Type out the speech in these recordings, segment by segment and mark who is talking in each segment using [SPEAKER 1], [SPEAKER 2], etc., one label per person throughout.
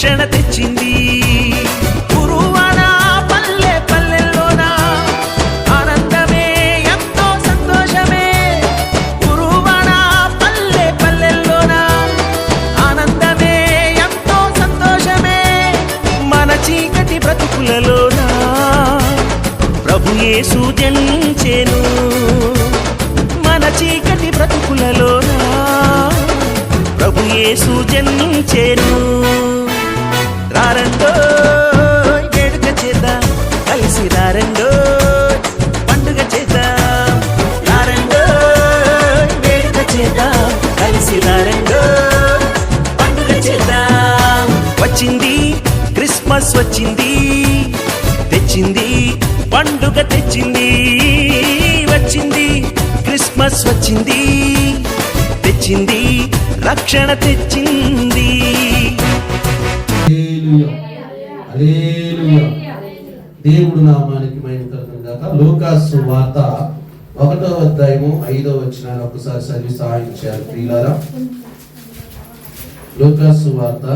[SPEAKER 1] రక్షణ తెచ్చింది. గురువాడ పల్లె పల్లెల్లోన? ఆనందమే ఎంతో సంతోషమే. గురువాడ పల్లె పల్లెల్లోన? ఆనందమే ఎంతో సంతోషమే. మన చీకటి బ్రతుకులలోనా? ప్రభుయే సూచనించేను మన చీకటి బ్రతుకులలోనా? ప్రభు యేసు క్రిస్మస్ వచ్చింది తెచ్చింది పండుగ తెచ్చింది వచ్చింది క్రిస్మస్ వచ్చింది తెచ్చింది రక్షణ తెచ్చింది
[SPEAKER 2] హల్లెలూయా. హల్లెలూయా. దేవుడు నామానికి మహిమ కలుగును గాక లూకాసు వార్త ఒకటో అధ్యాయము ఐదో వచ్చిన ఒకసారి చదివి సహాయం చేయాలి ప్రియులారా లూకాసు వార్త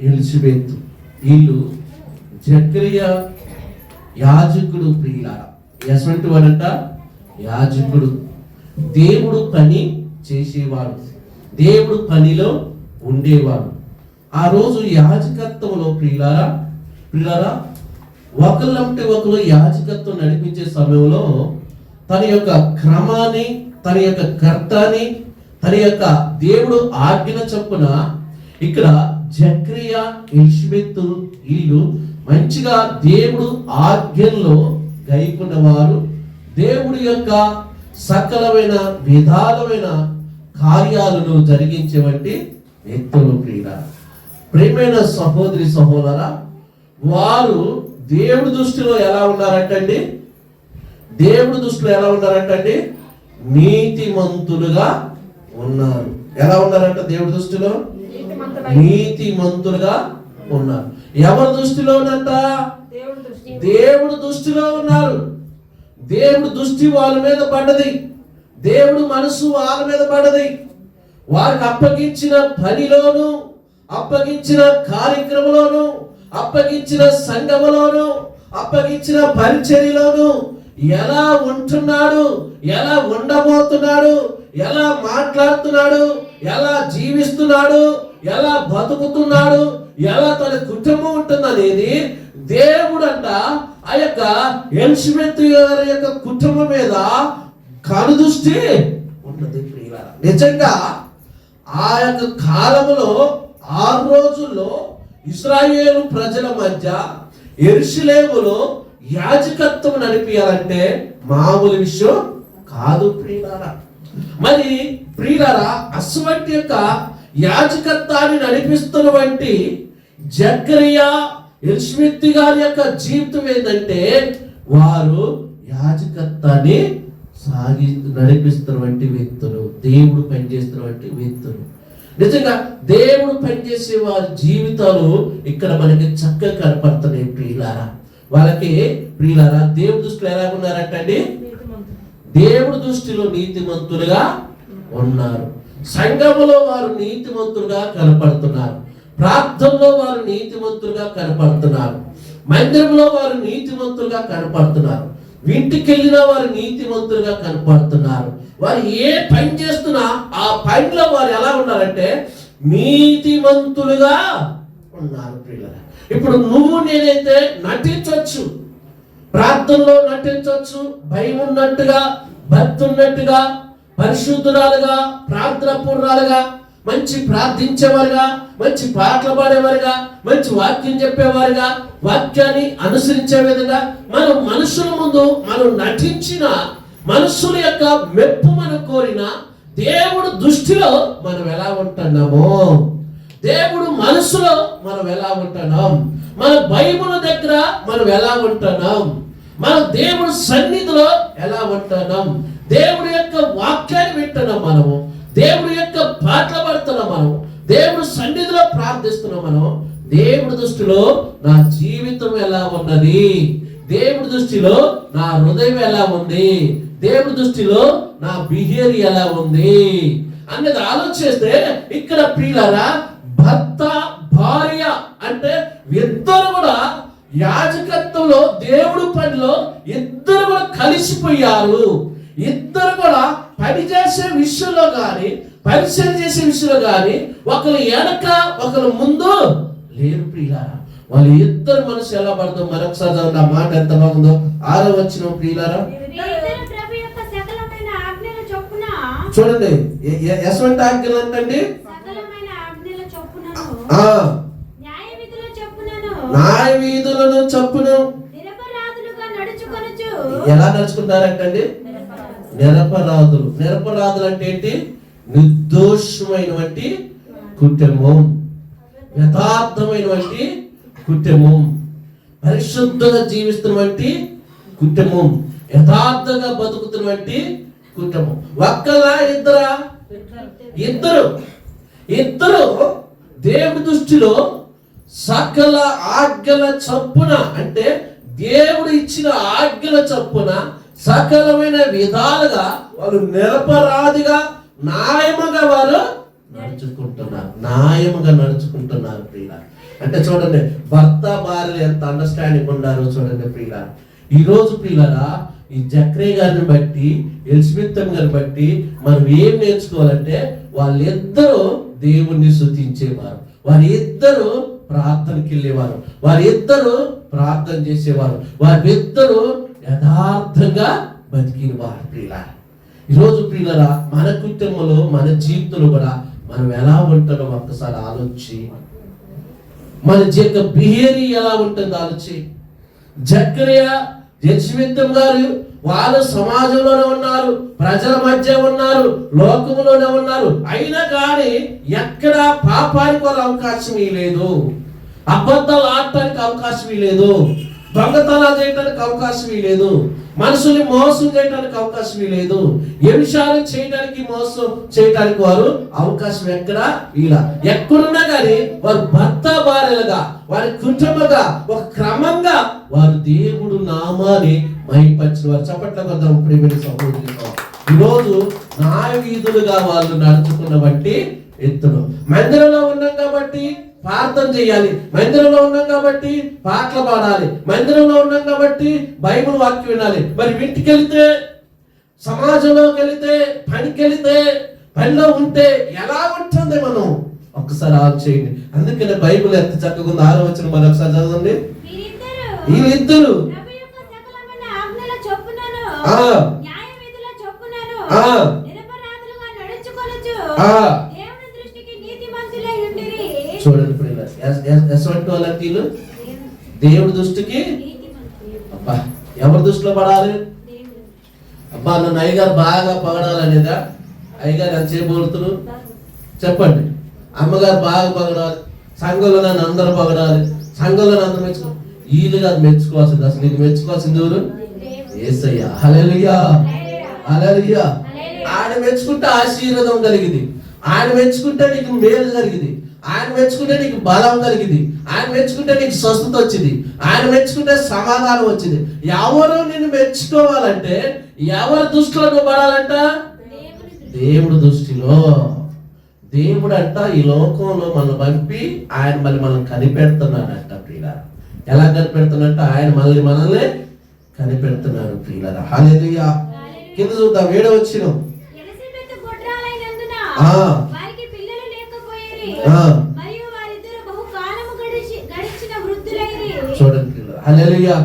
[SPEAKER 3] ఎలిజబెత్.
[SPEAKER 2] వీళ్ళు జక్రియ యాజకుడు ప్రియులార. ఎటువంటి వాడంట యాజకుడు. దేవుడు పని చేసేవాడు. దేవుడు పనిలో ఉండేవాడు. ఆ రోజు యాజకత్వంలో ప్రియులారా ప్రియులారా ఒకళ్ళంటే ఒకరు యాజకత్వం నడిపించే సమయంలో తన యొక్క క్రమాన్ని తన యొక్క కర్తాన్ని తన యొక్క దేవుడు ఆజ్ఞ చొప్పున ఇక్కడ జక్రియా ఎలిషబెత్ వీళ్ళు మంచిగా దేవుడు ఆజ్ఞల్లో గైకున్న వారు దేవుడి యొక్క సకలమైన విధాలమైన కార్యాలను జరిగించేవంటి వ్యక్తులు క్రీడ ప్రేమైన సహోదరి సహోదరా వారు దేవుడి దృష్టిలో ఎలా ఉన్నారంటండి? దేవుడి దృష్టిలో ఎలా ఉన్నారంటండి? నీతిమంతులుగా ఉన్నారు. ఎలా ఉన్నారంట దేవుడి దృష్టిలో? నీతిమంతులుగా ఉన్నారు. ఎవరి దృష్టిలోనంట దేవుడు దృష్టిలో ఉన్నారు. దేవుడు దృష్టి వాళ్ళ మీద పడ్డది. దేవుడు మనసు వాళ్ళ మీద పడ్డది. వారికి అప్పగించిన పనిలోను అప్పగించిన కార్యక్రమంలోను అప్పగించిన సంఘములోను అప్పగించిన పరిచర్యలోను ఎలా ఉంటున్నాడు ఎలా ఉండబోతున్నాడు ఎలా మాట్లాడుతున్నాడు ఎలా జీవిస్తున్నాడు ఎలా బతుకుతున్నాడు ఎలా తన కుటుంబం ఉంటుందనేది దేవుడు అంట ఆ యొక్క ఎలిజబెత్ గారి యొక్క కుటుంబం మీద కనుదృష్టి ఉన్నది ప్రియులారా. నిజంగా ఆ యొక్క కాలంలో ఆరు రోజుల్లో ఇస్రాయేలు ప్రజల మధ్య ఎరుషులేములో యాజకత్వం నడిపించాలంటే మామూలు విషయం కాదు ప్రియులారా మరి ప్రియులారా అటువంటి యొక్క యాజకత్వాన్ని నడిపిస్తున్నటువంటి జక్రియా ఎల్స్మిత్ గారి యొక్క జీవితం ఏంటంటే వారు యాజకత్వాన్ని సాగి నడిపిస్తున్నటువంటి వ్యక్తులు దేవుడు పనిచేస్తున్నటువంటి వ్యక్తులు. నిజంగా దేవుడు పనిచేసే వారి జీవితాలు ఇక్కడ మనకి చక్కగా కనపడుతున్నాయి ప్రియులారా. వాళ్ళకి ప్రియులారా దేవుడి దృష్టిలో ఎలా ఉన్నారంటండి దేవుడి దృష్టిలో నీతిమంతులుగా ఉన్నారు. సంఘములో వారు నీతివంతులుగా కనపడుతున్నారు. ప్రార్థనలో వారు నీతివంతులుగా కనపడుతున్నారు. మందిరంలో వారు నీతివంతులుగా కనపడుతున్నారు. ఇంటికి వెళ్ళిన వారు నీతివంతులుగా కనపడుతున్నారు. వారు ఏ పని చేస్తున్నా ఆ పనిలో వారు ఎలా ఉన్నారంటే నీతివంతులుగా ఉన్నారు పిల్లల ఇప్పుడు నువ్వు నేనైతే నటించవచ్చు ప్రార్థనలో నటించవచ్చు భయం ఉన్నట్టుగా భక్తి ఉన్నట్టుగా పరిశుద్ధురాలుగా ప్రార్థన పూర్ణాలుగా మంచి ప్రార్థించేవారుగా మంచి పాటలు పాడేవారుగా మంచి వాక్యం చెప్పేవారుగా వాక్యాన్ని అనుసరించే విధంగా మనం మనుషుల ముందు మనం నటించిన మనుషుల యొక్క మెప్పు మనం కోరిన దేవుడు దృష్టిలో మనం ఎలా ఉంటున్నామో దేవుడు మనసులో మనం ఎలా ఉంటున్నాం మన బైబుల్ దగ్గర మనం ఎలా ఉంటున్నాం మన దేవుడు సన్నిధిలో ఎలా ఉంటున్నాం దేవుడి యొక్క వాక్యాన్ని వింటున్నాం మనము. దేవుడి యొక్క పాటలు పడుతున్నాం మనం దేవుడు సన్నిధిలో ప్రార్థిస్తున్నాం మనం. దేవుడి దృష్టిలో నా జీవితం ఎలా ఉన్నది? దేవుడి దృష్టిలో నా హృదయం ఎలా ఉంది? దేవుడి దృష్టిలో నా బిహేవియర్ ఎలా ఉంది? అన్నది ఆలోచిస్తే ఇక్కడ ప్రియులరా భర్త భార్య అంటే ఇద్దరు కూడా యాజకత్వంలో దేవుడు పనిలో ఇద్దరు కూడా కలిసిపోయారు. ఇద్దరు కూడా పని చేసే విషయంలో కానీ పరిచయం చేసే విషయంలో కానీ ఒకరు వెనక ఒకరు ముందు లేరు ప్రియులారా. వాళ్ళు ఇద్దరు మనసు ఎలా పడుతుందో మరొకసారి చదవండి. ఆ మాట ఎంత బాగుందో. ఆరో వచ్చిన ప్రియులారా. చూడండి. ఎటువంటి ఆజ్ఞలు ఆ.
[SPEAKER 3] న్యాయ
[SPEAKER 2] వీధులను చప్పును ఎలా నడుచుకుంటారంటండి? నిరపరాధులు. నిరపరాధులు అంటే ఏంటి? నిర్దోషమైనటువంటి కుటుంబం. యథార్థమైనటువంటి కుటుంబం. పరిశుద్ధంగా జీవిస్తున్నటువంటి కుటుంబం. యథార్థంగా బతుకుతున్నటువంటి కుటుంబం. ఒక్కలా ఇద్దరా? ఇద్దరు. ఇద్దరు దేవుడి దృష్టిలో సకల ఆజ్ఞల చప్పున అంటే దేవుడు ఇచ్చిన ఆజ్ఞల చప్పున సకలమైన విధాలుగా వారు నిరపరాధిగా న్యాయముగా వారు నడుచుకుంటున్నారు. న్యాయముగా నడుచుకుంటున్నారు ప్రియుల అంటే చూడండి భర్త భార్యలు ఎంత అండర్స్టాండింగ్ ఉండారో చూడండి ప్రియుల ఈ రోజు ప్రియులరా ఈ జక్రే గారిని బట్టి ఎలిజబెత్ గారిని బట్టి మనం ఏం నేర్చుకోవాలంటే వాళ్ళిద్దరూ దేవుణ్ణి స్తుతించేవారు. వారిద్దరూ ప్రార్థనకి వెళ్ళేవారు. వారిద్దరూ ప్రార్థన చేసేవారు. వారిద్దరూ యథార్థంగా బతికిన వారు ప్రియుల ఈరోజు ప్రియులరా మన కుటుంబంలో మన జీవితంలో కూడా మనం ఎలా ఉంటారో ఒక్కసారి ఆలోచి మన యొక్క బిహేవియర్ ఎలా ఉంటుందో ఆలోచి జక్రియ యజ్మిత్తం గారు వాళ్ళు సమాజంలోనే ఉన్నారు ప్రజల మధ్య ఉన్నారు లోకంలోనే ఉన్నారు. అయినా కానీ ఎక్కడ పాపానికి వాళ్ళ అవకాశం లేదు అబద్ధాలు ఆడటానికి అవకాశం లేదు దొంగతనాలు చేయడానికి అవకాశం లేదు. మనుషుల్ని మోసం చేయడానికి అవకాశం లేదు. ఎంశాలు చేయడానికి మోసం చేయడానికి వారు అవకాశం ఎక్కడ? ఇలా. ఎక్కడున్నా కానీ వారు భర్త భార్యలుగా వారి కుటుంబగా ఒక క్రమంగా వారు దేవుడు నామాని మైపరిచిన వారు. చప్పట్ల కొద్దాం ప్రేమిని సహోదరులు ఈరోజు న్యాయ వీధులుగా వాళ్ళు నడుచుకున్న బట్టి ఎత్తుడు మందిరంలో ఉన్నాం కాబట్టి ప్రార్థన చేయాలి. మందిరంలో ఉన్నాం కాబట్టి పాటలు పాడాలి. మందిరంలో ఉన్నాం కాబట్టి బైబిల్ వాక్యం వినాలి. మరి ఇంటికి వెళితే సమాజంలోకి వెళితే పనికి వెళితే పనిలో ఉంటే ఎలా ఉంటుంది మనం? ఒక్కసారి ఆలోచించండి. అందుకనే బైబిల్ ఎంత చక్కగా ఉంది ఆలోచన మరొకసారి చదవండి.
[SPEAKER 3] వీరిద్దరు
[SPEAKER 2] వీళ్ళిద్దరు ఆ. ఆ.
[SPEAKER 3] నిరపరాధులుగా నడుచుకొనుచు
[SPEAKER 2] ఆ.
[SPEAKER 3] దేవుని దృష్టికి నీతిమంతులై ఉండిరి
[SPEAKER 2] చూడండి ప్రియుల ఎటువంటి వాళ్ళకి వీళ్ళు దేవుడి దృష్టికి? అబ్బా ఎవరి దృష్టిలో పడాలి? అబ్బా నన్ను అయ్యగారు బాగా పొగడాలనేదా? అయ్యగారు ఎంత చేయబోతున్నారు చెప్పండి. అమ్మగారు బాగా పొగడాలి. సంఘంలో నన్ను అందరూ పొగడాలి. సంఘంలో నన్ను మెచ్చుకో వీళ్ళు కాదు మెచ్చుకోవాల్సింది. అసలు నీకు మెచ్చుకోవాల్సింది ఎవరు? ఏసయ్యా. హల్లెలూయా. హల్లెలూయా. ఆయన మెచ్చుకుంటే ఆశీర్వాదం కలిగింది. ఆయన మెచ్చుకుంటే నీకు మేలు జరిగింది ఆయన మెచ్చుకుంటే నీకు బలం కలిగింది. ఆయన మెచ్చుకుంటే నీకు స్వస్థత వచ్చింది. ఆయన మెచ్చుకుంటే సమాధానం వచ్చింది. ఎవరు నిన్ను మెచ్చుకోవాలంటే ఎవరి దృష్టిలో నువ్వు పడాలంట? దేవుడు దృష్టిలో. దేవుడు అంట ఈ లోకంలో మనం పంపి ఆయన మళ్ళీ మనం కనిపెడుతున్నాడంట ప్రియుల ఎలా కనిపెడుతున్నట్ట ఆయన మళ్ళీ మనల్ని కనిపెడుతున్నాడు ప్రియుల హాలేలుయా కింద చూద్దాం వేడ వచ్చిన
[SPEAKER 3] ఎలిజబెత్ గొడ్రాలైనందున
[SPEAKER 2] ఆ.
[SPEAKER 3] వారికి పిల్లలు
[SPEAKER 2] చూడండి పిల్లలు. హల్లెలూయా.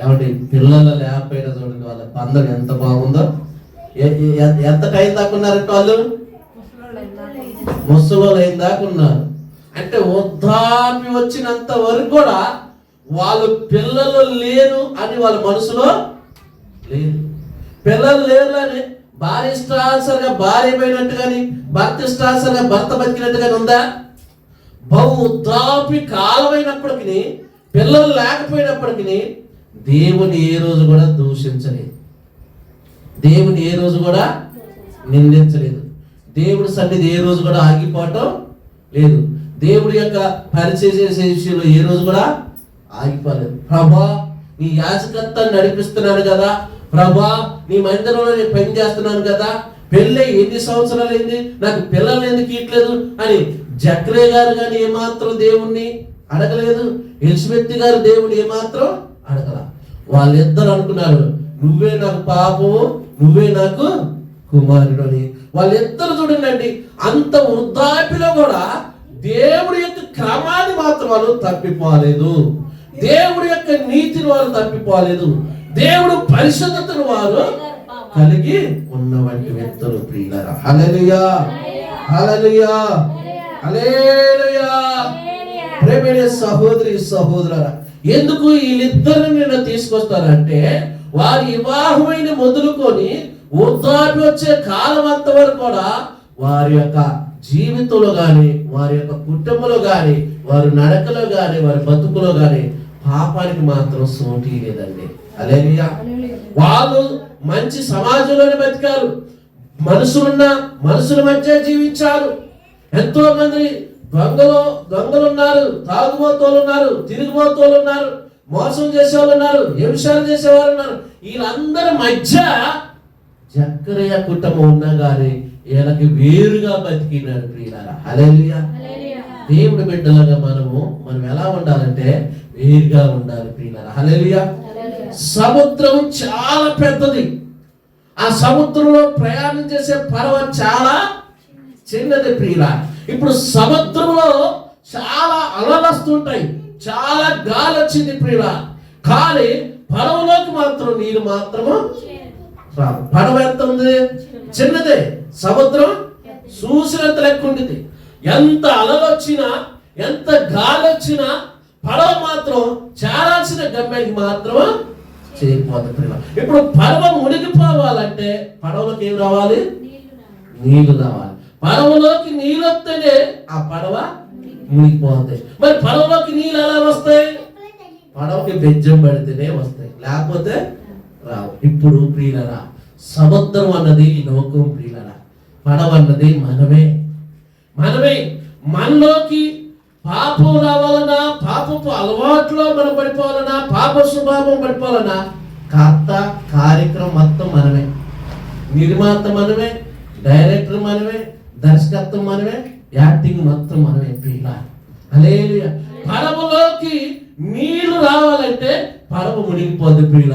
[SPEAKER 2] ఏమంటే పిల్లల లేకపోయినా చూడండి వాళ్ళ బంధం ఎంత బాగుందో. ఎంత టైం దాకా ఉన్నారంటే వాళ్ళు? ముసలోళ్ళు అయిన దాకా ఉన్నారు. అంటే వృద్ధాప్య వచ్చినంత వరకు కూడా వాళ్ళు పిల్లలు లేరు అని వాళ్ళ మనసులో లేదు. పిల్లలు లేరు అని భార్య ఇష్టానుసారంగా భార్య పోయినట్టు కానీ భర్త ఇష్టానుసారంగా భర్త బతికినట్టు కానీ ఉందా? బహు వృద్ధాప్య కాలమైనప్పటికీ పిల్లలు లేకపోయినప్పటికీ దేవుని ఏ రోజు కూడా దూషించలేదు. దేవుని ఏ రోజు కూడా నిందించలేదు. దేవుడి సన్నిధి ఏ రోజు కూడా ఆగిపోవటం లేదు. దేవుడి యొక్క పరిచయ చేసే విషయంలో ఏ రోజు కూడా ఆగిపోలేదు. ప్రభా నీ యాజకత్వాన్ని నడిపిస్తున్నారు కదా. ప్రభా నీ మందిరంలో నేను పని చేస్తున్నాను కదా. పెళ్ళై ఎన్ని సంవత్సరాలు అయింది? నాకు పిల్లలు ఎందుకు ఇట్లేదు అని జక్రే గారు కానీ ఏమాత్రం దేవుణ్ణి అడగలేదు. ఎలిజబెత్ గారు దేవుని ఏమాత్రం అడగల. వాళ్ళిద్దరు అనుకున్నారు నువ్వే నాకు పాపము నువ్వే నాకు కుమారుడు అని వాళ్ళిద్దరు చూడండి అంత వృద్ధాపిలో కూడా దేవుడి యొక్క క్రమాన్ని మాత్రం వాళ్ళు తప్పిపోలేదు. దేవుడి యొక్క నీతిని వాళ్ళు తప్పిపోలేదు. దేవుడు పరిశుద్ధతను వారు కలిగి ఉన్నవంటి వ్యక్తులు ప్రియులరా. హలలుయా హలలుయా హలేలుయా ప్రేమైన సహోదరి సహోదరుల ఎందుకు వీళ్ళిద్దరిని నేను తీసుకొస్తానంటే వారి వివాహమైన మొదలుకొని వృద్ధాప్య వచ్చే కాలం అంత వరకు కూడా వారి యొక్క జీవితంలో గాని వారి యొక్క కుటుంబంలో గాని వారి నడకలో గాని వారి బతుకులో గాని పాపానికి మాత్రం సోటీ లేదండి. వాళ్ళు మంచి సమాజంలోనే బతికారు. మనుషులున్న మనుషుల మధ్య జీవించారు. ఎంతో మంది దొంగలు దొంగలు ఉన్నారు తాగుబోతోలు ఉన్నారు తిరుగుబోతోలు ఉన్నారు మోసం చేసేవాళ్ళు ఉన్నారు వ్యవసాయం చేసేవారు ఉన్నారు. వీళ్ళందరి మధ్య జక్కరయ్య కుటుంబం ఉన్నా గాని వీళ్ళకి వేరుగా బతికినారు ప్రియులారా. హల్లెలూయా దేవుడి బిడ్డలుగా మనము మనం ఎలా ఉండాలంటే వేరుగా ఉండాలి ప్రియులారా. హల్లెలూయా సముద్రం చాలా పెద్దది. ఆ సముద్రంలో ప్రయాణం చేసే పర్వం చాలా చిన్నది ప్రియుల ఇప్పుడు సముద్రంలో చాలా అలలు చాలా గాలి వచ్చింది ప్రియుల కానీ పడవలోకి మాత్రం నీరు మాత్రము రాదు. పడవ ఎంత ఉంది? చిన్నదే. సముద్రం చూసినంత లెక్క ఉండింది ఎంత అలలు వచ్చినా ఎంత గాలి వచ్చినా పడవ మాత్రం చేరాల్సిన గమ్యానికి మాత్రం చేరిపోతుంది ప్రియుల ఇప్పుడు పడవ మునిగిపోవాలంటే పడవలోకి ఏం రావాలి? నీళ్ళు రావాలి. పడవలోకి నీళ్ళు వస్తేనే ఆ పడవ మునిగిపోతుంది. మరి పడవలోకి నీళ్ళు ఎలా వస్తాయి? పడవకి బెజ్జం పడితేనే వస్తాయి. లేకపోతే రావు. ఇప్పుడు ప్రియులరా సముద్రం అన్నది లోకం ప్రియులరా. పడవ అన్నది మనమే. మనమే. మనలోకి పాపం రావాలన్నా పాపపు అలవాట్లో మనం పడిపోవాలన్నా పాప స్వభావం పడిపోవాలన్నా కర్త కార్యక్రమం మొత్తం మనమే. నిర్మాత మనమే డైరెక్టర్ మనమే దర్శకత్వం మనమే యాక్టింగ్ మొత్తం మనమే. పిల్ల అలేలుయ పడవలోకి నీళ్ళు రావాలంటే పడవ మునిగిపోద్ది పిల్ల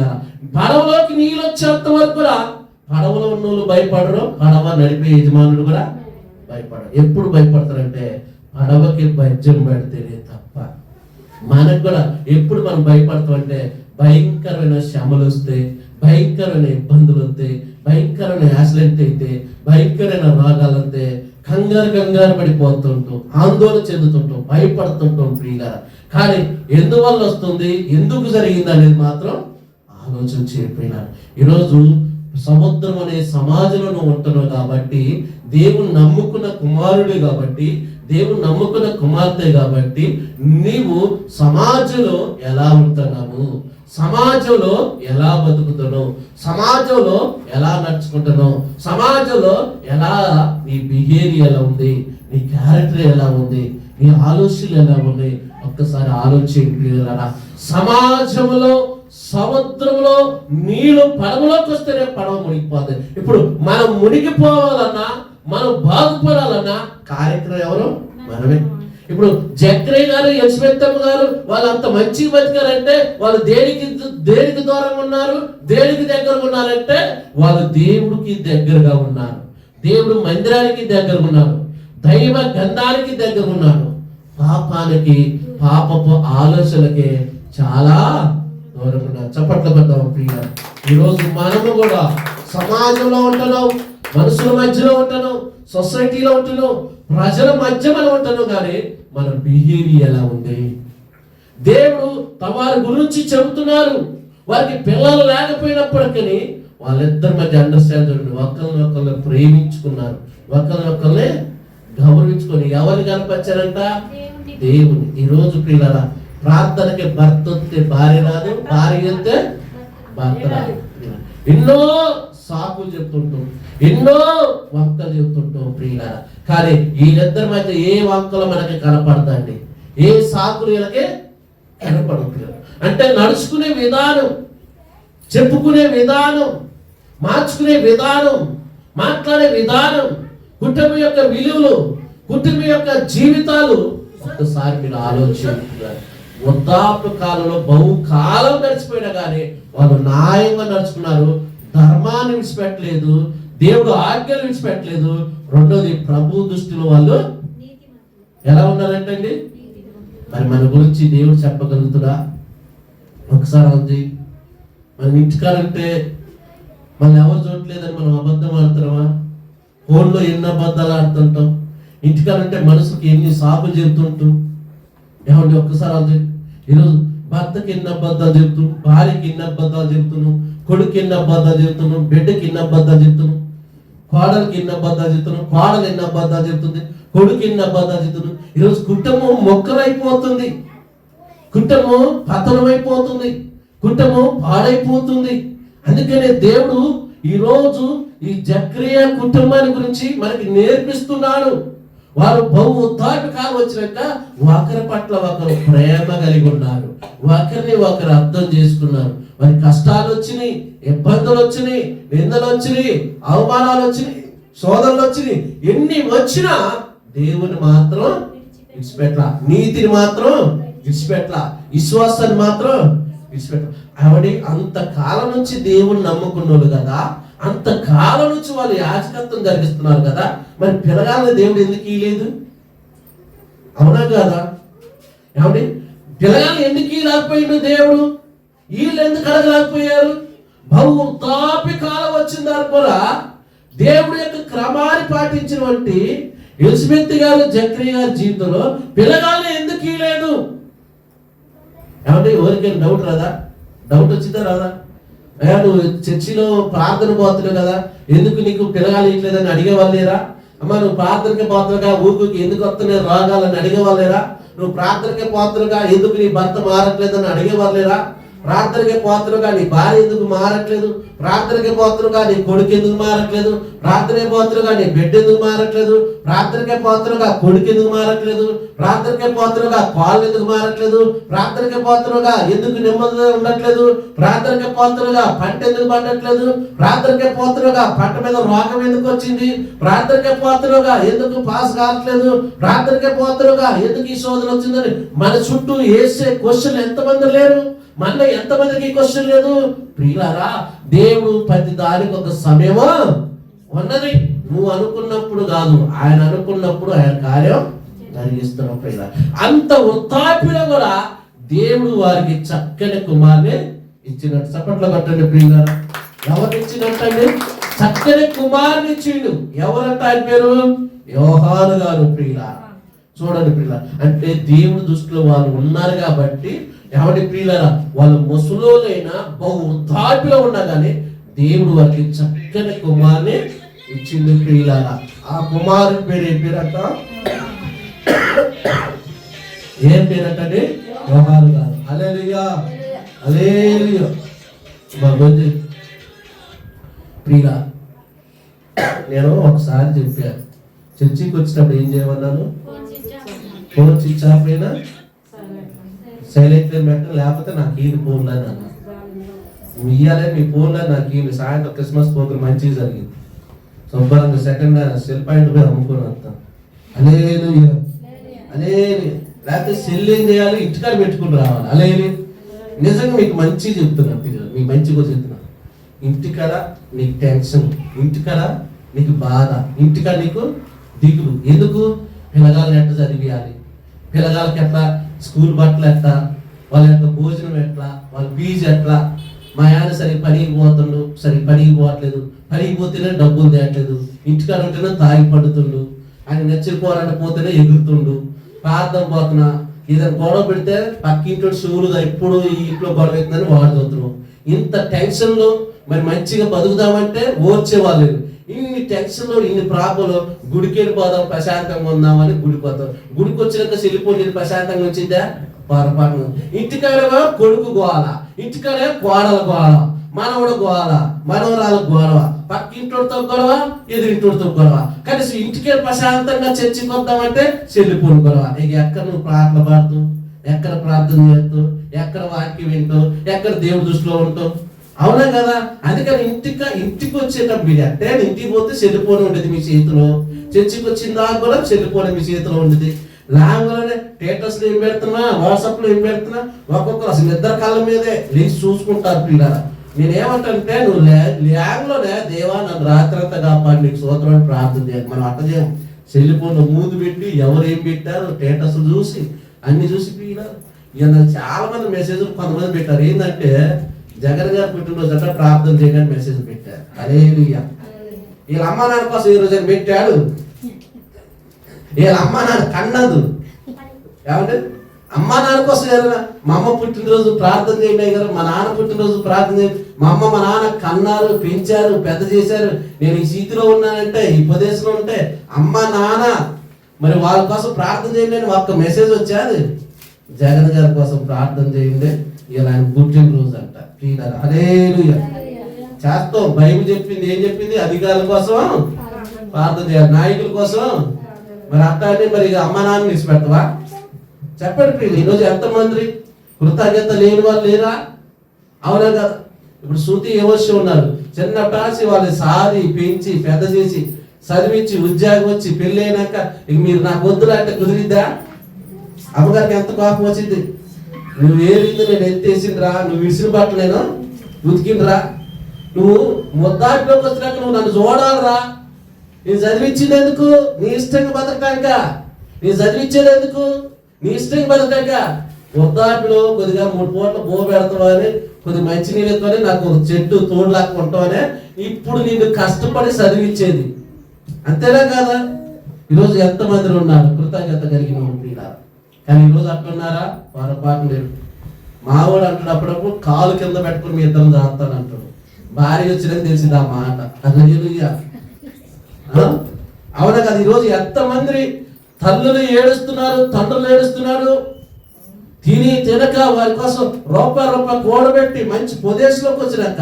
[SPEAKER 2] పడవలోకి నీళ్ళు వచ్చేంత వరకు కూడా పడవలో ఉన్న వాళ్ళు భయపడరు పడవ నడిపే యజమానుడు కూడా భయపడరు. ఎప్పుడు భయపడతారంటే పడవకి భయం పెడితేనే మనకు కూడా ఎప్పుడు మనం భయపడతాం అంటే భయంకరమైన శ్రమలు వస్తే భయంకరమైన ఇబ్బందులు వస్తే భయంకరమైన యాక్సిడెంట్ అయితే భయంకరమైన రోగాలు వస్తే కంగారు కంగారు పడిపోతుంటాం ఆందోళన చెందుతుంటాం భయపడుతుంటాం ఫ్రీగా కానీ ఎందువల్ల వస్తుంది ఎందుకు జరిగింది అనేది మాత్రం ఆలోచన చేయకపోయినారు ఈరోజు సముద్రం అనే సమాజంలో ఉంటున్నావు కాబట్టి దేవుని నమ్ముకున్న కుమారుడు కాబట్టి దేవుని నమ్ముకున్న కుమార్తె కాబట్టి నీవు సమాజంలో ఎలా ఉంటున్నావు? సమాజంలో ఎలా బతుకుతున్నావు? సమాజంలో ఎలా నడుచుకుంటున్నావు? సమాజంలో ఎలా నీ బిహేవియర్ ఎలా ఉంది? నీ క్యారెక్టర్ ఎలా ఉంది? నీ ఆలోచనలు ఎలా ఉన్నాయి? ఒక్కసారి ఆలోచించారా సమాజంలో సముద్రంలో నీళ్ళు పడవలోకి వస్తేనే పడవ మునిగిపోతుంది ఇప్పుడు మనం మునిగిపోవాలన్నా మనం బాగుపడాలన్నా కార్యక్రమం ఎవరు? మనమే. ఇప్పుడు జక్రయ్య గారు యశ్వత్తమ్మ గారు వాళ్ళు అంత మంచి బతికారంటే వాళ్ళు దేనికి దేనికి దూరంగా ఉన్నారు? దేనికి దగ్గరగా ఉన్నారంటే వాళ్ళు దేవుడికి దగ్గరగా ఉన్నారు. దేవుడు మందిరానికి దగ్గరగా ఉన్నారు. దైవ గంధానికి దగ్గర ఉన్నారు. పాపానికి పాపపు ఆలోచనలకి చాలా దూరం ఉన్నారు. చప్పట్ల పడ్డాం ప్రియ. ఈరోజు మనము కూడా సమాజంలో ఉంటున్నాం. మనుషుల మధ్యలో ఉంటున్నాం సొసైటీలో ఉంటున్నాం ప్రజల మధ్య మనం ఉంటున్నాం కానీ మన బిహేవియర్ ఎలా ఉంది? దేవుడు తమ వారి గురించి చెబుతున్నారు. వారికి పిల్లలు లేకపోయినప్పటికీ వాళ్ళిద్దరి మధ్య అండర్స్టాండింగ్ ఒకరిని ఒకరిని ప్రేమించుకున్నారు. ఒకరిని ఒకరిని గౌరవించుకొని ఎవరిని కనపరిచారంట?
[SPEAKER 3] దేవుని.
[SPEAKER 2] దేవుని. ఈ రోజు పిల్లల ప్రార్థనకి భర్త వస్తే భార్య రాదు భార్య వెళ్తే భర్త రాదు. ఎన్నో సాకులు చెప్తుంటాం. ఎన్నో వంకలు చెప్తుంటాం ప్రియుల కానీ వీళ్ళిద్దరి మధ్య ఏ వంకలు మనకి కనపడదండి ఏ సాకులు వీళ్ళకి కనపడట్లేదు. అంటే నడుచుకునే విధానం చెప్పుకునే విధానం మార్చుకునే విధానం మాట్లాడే విధానం కుటుంబం యొక్క విలువలు కుటుంబం యొక్క జీవితాలు ఒక్కసారి మీరు ఆలోచించారు వృద్ధాప్య కాలంలో బహుకాలం గడిచిపోయినా కానీ వాళ్ళు న్యాయంగా నడుచుకున్నారు. ధర్మాన్ని విడిచిపెట్టలేదు దేవుడు ఆజ్ఞలు విడిచిపెట్టలేదు. రెండోది ప్రభు దృష్టిలో వాళ్ళు ఎలా ఉన్నారంటండి? మరి మన గురించి దేవుడు చెప్పగలుగుతుడా? ఒకసారి ఉంది మనం ఇంటికాడంటే మనం ఎవరు చూడలేదని మనం అబద్ధం ఆడుతున్నామా? ఫోన్లో ఎన్ని అబద్ధాలు ఆడుతుంటాం. ఇంటికాడంటే మనసుకి ఎన్ని సాకులు చెబుతుంటాం. ఏమంటే ఒక్కసారి అది ఈరోజు భర్తకి ఎన్ని అబద్ధాలు చెబుతున్నాం? భార్యకి ఎన్ని అబద్ధాలు చెబుతున్నాం? కొడుకు ఎన్ని అబద్ధాలు చెప్తున్నాం బిడ్డకి ఎన్ని అబద్ధాలు చెప్తున్నాం కోడలికి ఎన్ని అబద్ధాలు చెప్తున్నాం కోడలు ఎన్ని అబద్ధాలు చెప్తుంది కొడుకు ఎన్ని అబద్ధాలు చెప్తున్నాం. ఈరోజు కుటుంబం మొక్కలైపోతుంది. కుటుంబం పతనమైపోతుంది. కుటుంబం పాడైపోతుంది. అందుకనే దేవుడు ఈరోజు ఈ జక్రియ కుటుంబాన్ని గురించి మనకి నేర్పిస్తున్నాడు. వారు బహు ఉద్ధారణ కాలం వచ్చినాక ఒకరి పట్ల ఒకరు ప్రేమ కలిగి ఉన్నారు. ఒకరిని ఒకరు అర్థం చేసుకున్నారు. వారి కష్టాలు వచ్చినాయి ఇబ్బందులు వచ్చినాయి నిందలు వచ్చినాయి అవమానాలు వచ్చినాయి సోదరులు వచ్చినాయి. ఎన్ని వచ్చినా దేవుని మాత్రం విడిచిపెట్ల. నీతిని మాత్రం విడిచిపెట్ల. విశ్వాసాన్ని మాత్రం విడిచిపెట్ల. ఆవిడ అంత కాలం నుంచి దేవుని నమ్ముకున్నారు కదా. అంత కాలం నుంచి వాళ్ళు యాచకత్వం జరిగిస్తున్నారు కదా మరి పిలగాలని దేవుడు ఎందుకు ఇయ్యలేదు? అవునా కదా? ఏమండి? పిల్లగాలు ఎందుకు ఇలాకపోయిండు దేవుడు? వీళ్ళు ఎందుకు అడగలేకపోయారు? బహు తాపి కాలం వచ్చిన దాని కూడా దేవుడి యొక్క క్రమాన్ని పాటించినటువంటి ఎలిజబెత్ గారు జక్రియ గారి జీవితంలో పిల్లగాళ్ళు ఎందుకు ఇవ్వలేదు ఏమంటే ఎవరికైనా డౌట్ రాదా? డౌట్ వచ్చిందా రాదా? నువ్వు చర్చిలో ప్రార్థన పోతున్నావు కదా ఎందుకు నీకు పిలగాలి ఇట్లేదని అడిగే అమ్మ నువ్వు ప్రార్థనకి పోతుగా ఊరికి ఎందుకు వస్తున్నాయి రోగాలని అడిగేవాళ్ళేరా నువ్వు ప్రార్థనకి పోతుగా ఎందుకు నీ భర్త మారట్లేదని అడిగేవాళ్ళేరా ప్రార్థనకి పోతున్నావుగా నీ భార్య ఎందుకు మారట్లేదు? ప్రార్థనకి పోతున్నావుగా నీ కొడుకు ఎందుకు మారట్లేదు? ప్రార్థనకి పోతున్నావుగా నీ బిడ్డ ఎందుకు మారట్లేదు? ప్రార్థనకి పోతున్నావుగా కొడుకు ఎందుకు మారట్లేదు? ప్రార్థనకి పోతున్నావుగా పాలు ఎందుకు మారట్లేదు? ప్రార్థనకి పోతున్నావుగా ఎందుకు నెమ్మదిగా ఉండట్లేదు? ప్రార్థనకి పోతున్నావుగా పంట ఎందుకు పండట్లేదు? ప్రార్థనకి పోతున్నావుగా పంట మీద రోగం ఎందుకు వచ్చింది? ప్రార్థనకి పోతున్నావుగా ఎందుకు పాస్ కావట్లేదు? ప్రార్థనకి పోతున్నావుగా ఎందుకు ఈ శోధన వచ్చిందని? మన చుట్టూ వేసే క్వశ్చన్ ఎంతమంది లేరు? మనలో ఎంతమందికి క్వశ్చన్ లేదు? ప్రియులారా దేవుడు ప్రతి దానికి ఒక సమయమా? ఉన్నది. నువ్వు అనుకున్నప్పుడు కాదు. ఆయన అనుకున్నప్పుడు ఆయన కార్యం జరిగిస్తున్నావు ప్రియుల అంత వృత్తాపిలో కూడా దేవుడు వారికి చక్కని కుమార్ని ఇచ్చినట్టు. చప్పట్లో కట్టండి ప్రియులారా. ఎవరికి ఇచ్చినట్టండి? చక్కని కుమార్ని ఇచ్చిండు. ఎవరంట ఆయన పేరు? యోహాను గారు ప్రియులారా. చూడండి పిల్ల అంటే దేవుడి దృష్టిలో వాళ్ళు ఉన్నారు కాబట్టి ఎవరి ప్రియులరా? వాళ్ళు ముసలోలైనా బహు వృద్ధాప్యలో ఉన్నా కానీ దేవుడు వారికి చక్కని కుమారుని ఇచ్చింది ప్రియులారా. ఆ కుమారుని పేరు ఏం పేరట? ఏం పేరటండి వ్యవహారు గారు. అలేలుయా అలేలుయా మా ప్రియుల నేను ఒకసారి చెప్పాను. చర్చికి వచ్చినప్పుడు ఏం చేయమన్నాను?
[SPEAKER 3] Phone switch off.
[SPEAKER 2] Phone switch off అయినా సైలెంట్ పెట్టడం లేకపోతే నాకు ఈ ఫోన్లో అన్న మీ ఇయ్యాలే మీ ఫోన్లో నాకు ఈ సాయంత్రం క్రిస్మస్ ప్రోగ్రామ్ మంచిగా జరిగింది. శుభ్రంగా సెకండ్ సెల్ పాయింట్ పోయి అమ్ముకొని వస్తాం. అలేలు అలే లేకపోతే సెల్ ఏం చేయాలి? ఇంటికాడ పెట్టుకుని రావాలి. అలే నిజంగా మీకు మంచి చెప్తున్నా పిల్లలు. మీకు మంచిగా చెప్తున్నా. ఇంటికాడ నీకు టెన్షన్ ఇంటికాడ నీకు బాధ ఇంటికాడ నీకు దిగులు. ఎందుకు? పిల్లగాళ్ళని ఎట్లా చదివియాలి? పిల్లగాళ్ళకి ఎట్లా? స్కూల్ బట్టలు ఎట్లా? వాళ్ళ యొక్క భోజనం ఎట్లా? వాళ్ళ ఫీజు ఎట్లా? మా ఆయన సరిగ్గా పనికి పోతుండు సరిగ్గా పనికి పోవట్లేదు. పనికి పోతేనే డబ్బులు తేయట్లేదు ఇంటికాడ ఉంటేనే తాగి పడుతుండు. ఆయన నచ్చిపోవాలంటే పోతేనే ఎగురుతుండు. ప్రార్థన పోతున్నా. ఏదైనా గొడవ పెడితే పక్కింట్లో షూలుగా ఎప్పుడు ఈ ఇంట్లో గొడవ అవుతుందని వాడుతున్నాం ఇంత టెన్షన్లో మరి మంచిగా బతుకుదామంటే ఓర్చేవాళ్ళు ఇన్ని టెన్షన్లో ఇన్ని ప్రాబ్లంలో గుడికి వెళ్ళిపోదాం ప్రశాంతంగా ఉందామని గుడికి పోతాం గుడికి వచ్చినాక సెలిపోయింది ప్రశాంతంగా వచ్చిందా పొరపాటు ఇంటికాడేమో కొడుకు గోల. ఇంటికాడే కోడల గోల. మనవడు గోల. మనవరాలు గొడవ పక్కింటితో గొడవ ఎదురింటితో గొడవ. కనీసం ఇంటికే ప్రశాంతంగా చర్చికి వద్దామంటే చెల్లిపోని గొడవ. ఇక ఎక్కడ నువ్వు ప్రార్థన పాడుతూ ఎక్కడ ప్రార్థన చేస్తూ ఎక్కడ వాక్యం వింటూ ఎక్కడ దేవుడి దృష్టిలో ఉంటావు? అవునా కదా? అందుకని ఇంటికి ఇంటికి వచ్చేటప్పుడు మీరు అంటే ఇంటికి పోతే చెల్లిపోని ఉండేది మీ చేతిలో. చర్చికి వచ్చిన దాకా కూడా చెల్లిపోని మీ చేతిలో ఉండేది లాంగ్లోనే స్టేటస్ ఏం పెడుతున్నా వాట్సాప్లో ఏం పెడుతున్నా ఒక్కొక్కరు అసలు ఇద్దరు కాళ్ళ మీదే లేచి చూసుకుంటారు పిల్లరా నేనేమంటే నువ్వు ల్యాంగ్లోనే దేవా నన్ను రాత్రి అంతా కాపాడి నీకు సూత్రం ప్రార్థన చేయాలి మనం అట్ట చేయం. సెల్లిపోన్లో మూదు పెట్టి ఎవరు ఏం పెట్టారు స్టేటస్ చూసి అన్ని చూసి పిల్లలు ఇక చాలా మంది మెసేజ్లు కొంతమంది పెట్టారు. ఏంటంటే జగన్ గారు పుట్టినరోజు అంటే ప్రార్థన చేయడానికి మెసేజ్ పెట్టారు. అరే వీళ్ళ అమ్మ నాన్న కోసం ఈ రోజు ఆయన పెట్టాడు. వీళ్ళ అమ్మ నాన్న కన్నదు. ఏమంటే అమ్మ నాన్న కోసం ఏదైనా మా అమ్మ పుట్టినరోజు ప్రార్థన చేయండి కదా మా నాన్న పుట్టినరోజు ప్రార్థన చేయండి మా అమ్మ మా నాన్న కన్నారు పెంచారు పెద్ద చేశారు. నేను ఈ స్థితిలో ఉన్నానంటే ఈ ప్రదేశంలో ఉంటే అమ్మ నాన్న మరి వాళ్ళ కోసం ప్రార్థన చేయండి అని ఒక్క మెసేజ్ వచ్చాది. జగన్ గారి కోసం ప్రార్థన చేయండి. ఇలా ఆయన పుట్టినరోజు అంట అదే చేస్తాం. బైబిల్ చెప్పింది ఏం చెప్పింది? అధికారుల కోసం ప్రార్థన చేయాలి. నాయకుల కోసం మరి అట్లాంటి మరి ఇక అమ్మ నాన్న నిలిచిపెట్టవా చెప్పండి ప్రియులు ఈరోజు ఎంతమంది? కృతజ్ఞత లేని వాళ్ళు లేరా? అవునా కదా? ఇప్పుడు శృతి ఏవోసి ఉన్నారు చిన్నపాసి వాళ్ళని సాది పెంచి పెద్ద చేసి చదివించి ఉద్యోగం వచ్చి పెళ్ళి అయినాక ఇక మీరు నాకు వద్దులా అంటే కుదిరిద్దా అమ్మగారికి ఎంత కోపం వచ్చింది? నువ్వు ఏరింది నేను ఎత్తేసిండ్రా నువ్వు విసిరి ఉతికిండ్రా? నువ్వు ముద్దాటిలోకి వచ్చినాక నువ్వు నన్ను చూడాలరా. నేను చదివించింది ఎందుకు? నీ ఇష్టంగా బతకటానిక నీ చదివించేది ఎందుకు? నీ ఇష్టంగా బతకటాక వృద్ధాపిలో కొద్దిగా మూడు పూట్ల బో పెడతామని కొద్ది మంచి నీళ్ళతోనే నాకు చెట్టు తోడులాగా ఇప్పుడు నిన్ను కష్టపడి చదివించేది. అంతేనా కాదా? ఈరోజు ఎంతమంది ఉన్నారు? కృతజ్ఞత కలిగిన కానీ ఈరోజు అట్లున్నారా పొరపాటు లేదు మావాడు అంటాడు అప్పుడప్పుడు కాలు కింద పెట్టుకుని మీ ఇద్దరు దాస్తాను అంటాడు. భార్య వచ్చిందని తెలిసింది ఆ మాట. హల్లెలూయా. అవునా కదా ఈరోజు ఎంతమంది తల్లులు ఏడుస్తున్నారు తండ్రులు ఏడుస్తున్నారు? తిని తినక వారి కోసం రూపాయి రూపాయి కూడబెట్టి మంచి ప్రదేశంలోకి వచ్చినాక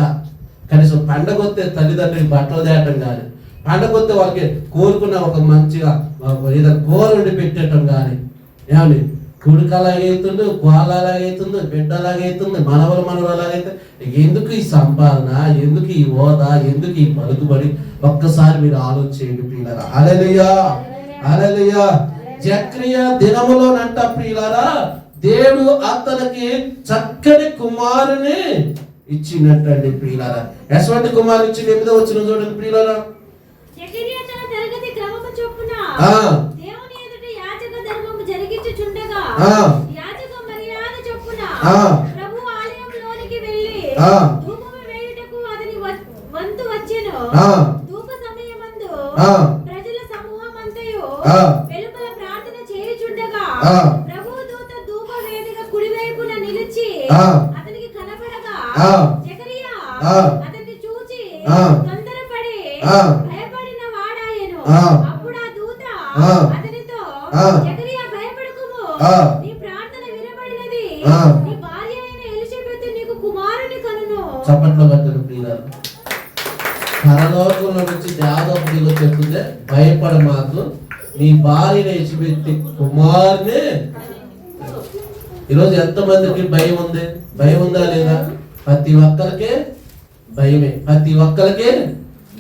[SPEAKER 2] కనీసం పండగ వస్తే తల్లిదండ్రులకి బట్టలు తేయటం కానీ పండగ వస్తే వాళ్ళకి కోరుకున్న ఒక మంచిగా ఏదైనా కూర వండి పెట్టేయటం కానీ ఏమని కొడుకు అలాగైతుండు కోళ్ళ అలాగైతుంది బిడ్డ అలాగైతుంది మనవలు మనవలు అలాగైతే ఎందుకు ఈ సంపాదన ఎందుకు ఈ హోదా ఎందుకు ఈ పలుకుబడి? ఒక్కసారి మీరు ఆలోచించండి ప్రియులారా. అలలియా అలలియా జక్రియ దినములోనంట ప్రియులారా దేవుడు అతనికి చక్కని కుమారుని ఇచ్చినట్టండి ప్రియులారా. ఎటువంటి కుమారు ఇచ్చి ఎనిమిదో వచ్చిన చూడండి ప్రియులారా
[SPEAKER 3] జకరియా తన తరగతి క్రమము చొప్పున
[SPEAKER 2] ఆ.
[SPEAKER 3] దేవుని ఎదుట యాజక ధర్మము జరిగించుచుండగా
[SPEAKER 2] ఆ.
[SPEAKER 3] యాజక మర్యాద చొప్పున
[SPEAKER 2] ఆ.
[SPEAKER 3] ప్రభు ఆలయంలోనికి వెళ్ళి. ధూపము వేయుటకు అతని వంతు వచ్చెను. ధూప సమయమందు. ప్రజల సమూహమంతయు. వెలుపల ప్రార్థన చేయుచుండగా. ప్రభు దూత ధూప వేదిక కుడివైపున నిలిచి. అతనికి కనపడగా
[SPEAKER 2] ఆ.
[SPEAKER 3] జకరియా. అతన్ని చూచి. తొందరపడి. భయపడిన వాడాయను. అప్పుడు ఆ దూత. అతనితో
[SPEAKER 2] ఆ.
[SPEAKER 3] జకరియా భయపడకుము
[SPEAKER 2] ఆ.
[SPEAKER 3] నీ ప్రార్థన వినబడినది.
[SPEAKER 2] ఆ.
[SPEAKER 3] నీ భార్య అయిన ఎలిజబెత్ నీకు కుమారుని కనును.
[SPEAKER 2] చప్పట్లో కట్టిన ప్రియులారు. పరలోకంలో నుంచి దాదాపు చెప్తుందే భయపడ మాకు నీ భార్యని ఇచ్చిపెట్టి కుమారుని ఈరోజు ఎంతమందికి భయం ఉంది? భయం ఉందా లేదా? ప్రతి ఒక్కరికి భయమే. ప్రతి ఒక్కరికి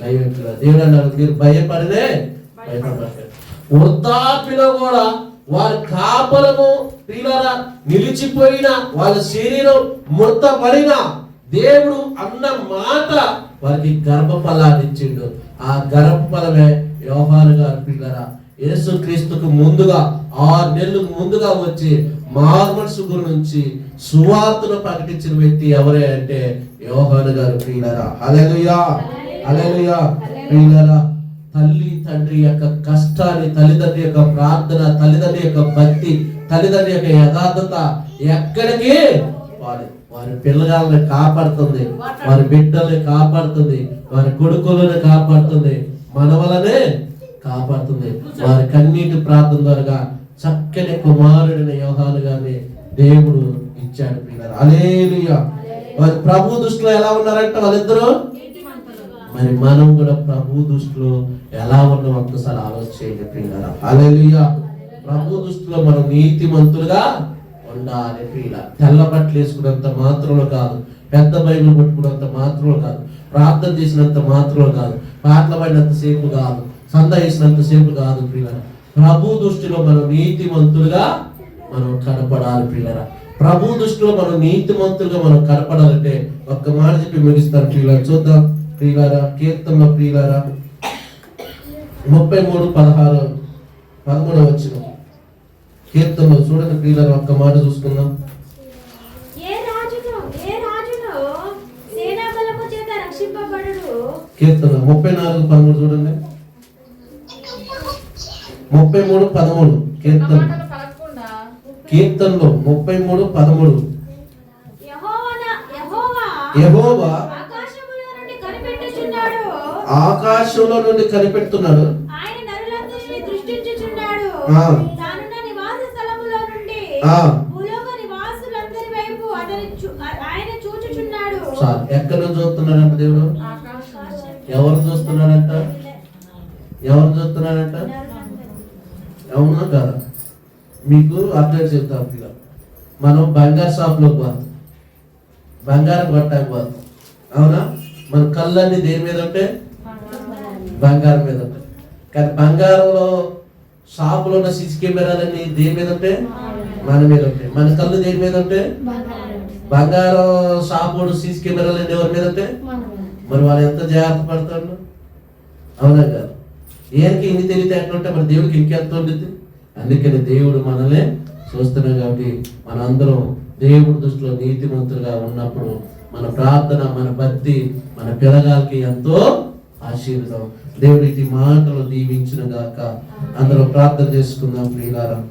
[SPEAKER 2] భయమే. దేవుడు అన్నారు మీరు భయపడలే భయపడలేదు వృద్ధాప్యలో కూడా వారి కాపలము పిల్లల నిలిచిపోయిన వాళ్ళ శరీరం మృతపడిన దేవుడు అన్న మాట వారికి గర్భఫలాన్నిచ్చిండు ఆ గర్భఫలమే వ్యవహారు గారు పిల్లరా యేసుక్రీస్తుకు ముందుగా ఆరు నెలలు ముందుగా వచ్చి మార్మల్స్ గురించి సువార్తను ప్రకటించిన వ్యక్తి ఎవరే అంటే యోహాను గారు ప్రియులరా అలెలుయా అలెలుయా ప్రియులరా తల్లి తండ్రి యొక్క కష్టాన్ని తల్లిదండ్రి యొక్క ప్రార్థన తల్లిదండ్రి యొక్క భక్తి తల్లిదండ్రి యొక్క యథార్థత ఎక్కడికి వారి వారి పిల్లగాళ్ళని కాపాడుతుంది వారి బిడ్డల్ని కాపాడుతుంది వారి కొడుకులను కాపాడుతుంది మనవలనే కాపాడుతుంది. వారి కన్నీటి ప్రార్థన ద్వారా చక్కని కుమారుడిని యోహాను గారిని దేవుడు ఇచ్చాడు పిల్లలు అలేలుయా వారి ప్రభు దృష్టిలో ఎలా ఉన్నారంటే వాళ్ళిద్దరూ? మరి మనం కూడా ప్రభు దృష్టిలో ఎలా ఉన్నాం ఒక్కసారి ఆలోచించండి ప్రియులారా. హల్లెలూయా. ప్రభు దృష్టిలో మనం నీతిమంతులుగా ఉండాలి ప్రియుల తెల్ల బట్టలు వేసుకున్నంత మాత్రంలో కాదు పెద్ద బైబిల్ పట్టుకున్నంత మాత్రంలో కాదు ప్రార్థన చేసినంత మాత్రంలో కాదు పాటలు పడినంత సేపు కాదు సంద సేపు కాదు ప్రియుల ప్రభు దృష్టిలో మనం నీతిమంతులుగా మనం కనపడాలి ప్రియులరా. ప్రభు దృష్టిలో మనం నీతిమంతులుగా మనం కనపడాలంటే ఒక్క మాట చెప్పి ముగిస్తాను ప్రియులారా. చూద్దాం. ప్రియులారా కీర్తన ప్రియులారా ముప్పై మూడు పదహారు పదమూడు వచ్చిన కీర్తనలో చూడండి ప్రియులారా ఒక్క మాట చూసుకుందాం.
[SPEAKER 3] ఏ రాజును ఏ రాజును సేనా బలము చేత రక్షింపబడును?
[SPEAKER 2] కీర్తన ముప్పై నాలుగు పదమూడు చూడండి. ముప్పై మూడు పదమూడు కీర్తన. కీర్తనలో ముప్పై మూడు పదమూడు
[SPEAKER 3] యెహోవా ఆయన చూచుచున్నాడు.
[SPEAKER 2] సార్ ఎక్కడ చూస్తున్నాడంట దేవుడు? ఎవరు చూస్తున్నాడంట? ఎవరు చూస్తున్నాడంట? అవునా కదా? మీకు అప్డేట్ చెప్తాం పిల్ల మనం బంగారు షాప్లోకి పోతాం. బంగారం కొట్టాక పోతాం. అవునా? మన కళ్ళన్నీ దేని మీద ఉంటే బంగారం మీద. ఉంటాయి కానీ బంగారంలో షాపులో ఉన్న సిసి కెమెరాలన్నీ దేని మీద ఉంటాయి? మన మీద ఉంటాయి. మన కళ్ళు దేని మీద ఉంటాయి? బంగారం షాపు సిసి కెమెరాలు ఎవరి మీద ఉంటాయి? మరి వాళ్ళు ఎంత జాగ్రత్త పడతాడు అవునా కాదు. ఏరికి ఇన్ని తెలివితే ఉంటే మరి దేవుడికి ఇంకెంత ఉంటుంది అందుకని దేవుడు మనల్ని చూస్తున్నాం కాబట్టి మనందరం దేవుడి దృష్టిలో నీతిమంతులుగా ఉన్నప్పుడు మన ప్రార్థన మన భక్తి మన పిల్లగాలకి ఎంతో ఆశీర్వదం దేవుడి మాటలు దీవించిన గాక. అందరూ ప్రార్థన చేసుకుందాం ప్రియులారా.